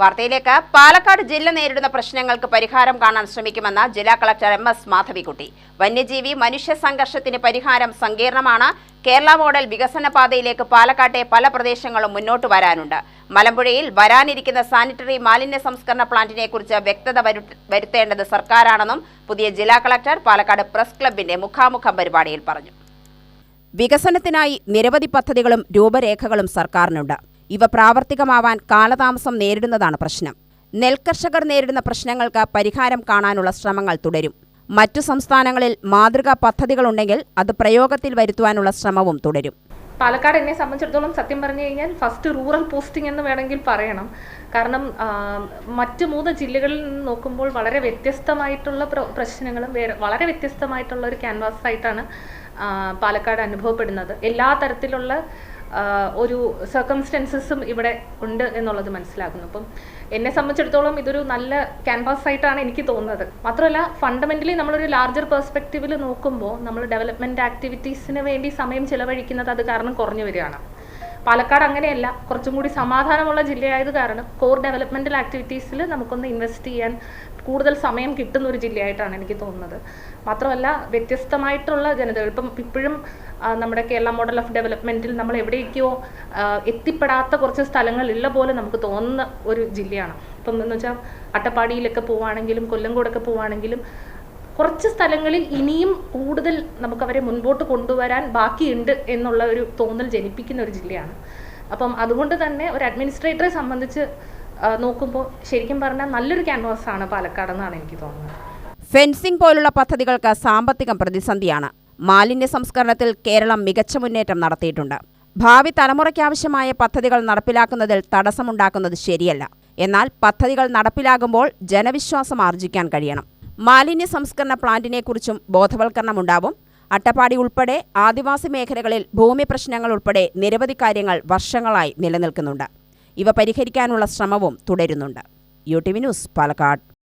വാർത്തയിലേക്ക്. പാലക്കാട് ജില്ല നേരിടുന്ന പ്രശ്നങ്ങൾക്ക് പരിഹാരം കാണാൻ ശ്രമിക്കുമെന്ന് ജില്ലാ കളക്ടർ എം എസ് മാധവിക്കുട്ടി. വന്യജീവി മനുഷ്യ സംഘർഷത്തിന് പരിഹാരം സങ്കീർണമാണ്. കേരള മോഡൽ വികസന പാതയിലേക്ക് പാലക്കാട്ടെ പല പ്രദേശങ്ങളും മുന്നോട്ട് വരാനുണ്ട്. മലമ്പുഴയിൽ വരാനിരിക്കുന്ന സാനിറ്ററി മാലിന്യ സംസ്കരണ പ്ലാന്റിനെ കുറിച്ച് വ്യക്തത വരുത്ത- വരുത്തേണ്ടത് സർക്കാരാണെന്നും പുതിയ ജില്ലാ കളക്ടർ പാലക്കാട് പ്രസ് ക്ലബിന്റെ മുഖാമുഖം പരിപാടിയിൽ പറഞ്ഞു. വികസനത്തിനായി നിരവധി പദ്ധതികളും രൂപരേഖകളും സർക്കാരിനുണ്ട്. ഇവ പ്രാവർത്തികമാവാൻ കാലതാമസം നേരിടുന്നതാണ് പ്രശ്നം. നെൽകർഷകർ നേരിടുന്ന പ്രശ്നങ്ങൾക്ക് പരിഹാരം കാണാനുള്ള ശ്രമങ്ങൾ തുടരും. മറ്റു സംസ്ഥാനങ്ങളിൽ മാതൃകാ പദ്ധതികളുണ്ടെങ്കിൽ അത് പ്രയോഗത്തിൽ വരുത്തുവാനുള്ള ശ്രമവും തുടരും. പാലക്കാട് എന്നെ സംബന്ധിച്ചിടത്തോളം സത്യം പറഞ്ഞു കഴിഞ്ഞാൽ ഫസ്റ്റ് റൂറൽ പോസ്റ്റിംഗ് എന്ന് വേണമെങ്കിൽ പറയണം. കാരണം മറ്റ് മൂന്ന് ജില്ലകളിൽ നിന്ന് നോക്കുമ്പോൾ വളരെ വ്യത്യസ്തമായിട്ടുള്ള പ്രശ്നങ്ങളും വളരെ വ്യത്യസ്തമായിട്ടുള്ള ഒരു ക്യാൻവാസ് ആയിട്ടാണ് പാലക്കാട് അനുഭവപ്പെടുന്നത്. എല്ലാ തരത്തിലുള്ള ഒരു സർക്കംസ്റ്റൻസസും ഇവിടെ ഉണ്ട് എന്നുള്ളത് മനസ്സിലാക്കുന്നു. അപ്പം എന്നെ സംബന്ധിച്ചിടത്തോളം ഇതൊരു നല്ല ക്യാൻവാസ് ആയിട്ടാണ് എനിക്ക് തോന്നുന്നത്. മാത്രമല്ല ഫണ്ടമെന്റലി നമ്മളൊരു ലാർജർ പെർസ്പെക്റ്റീവിൽ നോക്കുമ്പോൾ നമ്മൾ ഡെവലപ്മെന്റ് ആക്ടിവിറ്റീസിന് വേണ്ടി സമയം ചിലവഴിക്കുന്നത് അത് കാരണം കുറഞ്ഞു വരികയാണ്. പാലക്കാട് അങ്ങനെയല്ല കുറച്ചും കൂടി സമാധാനമുള്ള ജില്ലയായത് കാരണം കോർ ഡെവലപ്മെന്റൽ ആക്ടിവിറ്റീസിൽ നമുക്കൊന്ന് ഇൻവെസ്റ്റ് ചെയ്യാൻ കൂടുതൽ സമയം കിട്ടുന്ന ഒരു ജില്ലയായിട്ടാണ് എനിക്ക് തോന്നുന്നത്. മാത്രമല്ല വ്യത്യസ്തമായിട്ടുള്ള ജനതകൾ ഇപ്പം ഇപ്പോഴും നമ്മുടെ കേരള മോഡൽ ഓഫ് ഡെവലപ്മെന്റിൽ നമ്മൾ എവിടേക്കോ എത്തിപ്പെടാത്ത കുറച്ച് സ്ഥലങ്ങൾ ഉള്ള പോലെ നമുക്ക് തോന്നുന്ന ഒരു ജില്ലയാണ്. ഇപ്പം എന്ന് വെച്ചാൽ അട്ടപ്പാടിയിലൊക്കെ പോവുകയാണെങ്കിലും കൊല്ലങ്കോടൊക്കെ പോവുകയാണെങ്കിലും കുറച്ച് സ്ഥലങ്ങളിൽ ഇനിയും കൂടുതൽ നമുക്ക് അവരെ മുൻപോട്ട് കൊണ്ടുവരാൻ ബാക്കിയുണ്ട് എന്നുള്ള ഒരു തോന്നൽ ജനിപ്പിക്കുന്ന ഒരു ജില്ലയാണ്. അപ്പം അതുകൊണ്ട് തന്നെ ഒരു അഡ്മിനിസ്ട്രേറ്ററെ സംബന്ധിച്ച് നോക്കുമ്പോൾ ശരിക്കും പറഞ്ഞാൽ നല്ലൊരു ക്യാൻവാസ് ആണ് പാലക്കാട് എന്നാണ് എനിക്ക് തോന്നുന്നത്. ഫെൻസിംഗ് പോലുള്ള പദ്ധതികൾക്ക് സാമ്പത്തികം പ്രതിസന്ധിയാണ്. മാലിന്യ സംസ്കരണത്തിൽ കേരളം മികച്ച മുന്നേറ്റം നടത്തിയിട്ടുണ്ട്. ഭാവി തലമുറയ്ക്കാവശ്യമായ പദ്ധതികൾ നടപ്പിലാക്കുന്നതിൽ തടസ്സമുണ്ടാക്കുന്നത് ശരിയല്ല. എന്നാൽ പദ്ധതികൾ നടപ്പിലാകുമ്പോൾ ജനവിശ്വാസം ആർജിക്കാൻ കഴിയണം. മാലിന്യ സംസ്കരണ പ്ലാന്റിനെക്കുറിച്ചും ബോധവൽക്കരണമുണ്ടാവും അട്ടപ്പാടി ഉൾപ്പെടെ ആദിവാസി മേഖലകളിൽ ഭൂമി പ്രശ്നങ്ങൾ ഉൾപ്പെടെ നിരവധി കാര്യങ്ങൾ വർഷങ്ങളായി നിലനിൽക്കുന്നുണ്ട്. ഇവ പരിഹരിക്കാനുള്ള ശ്രമവും തുടരുന്നുണ്ട്. U T V news Palakkad.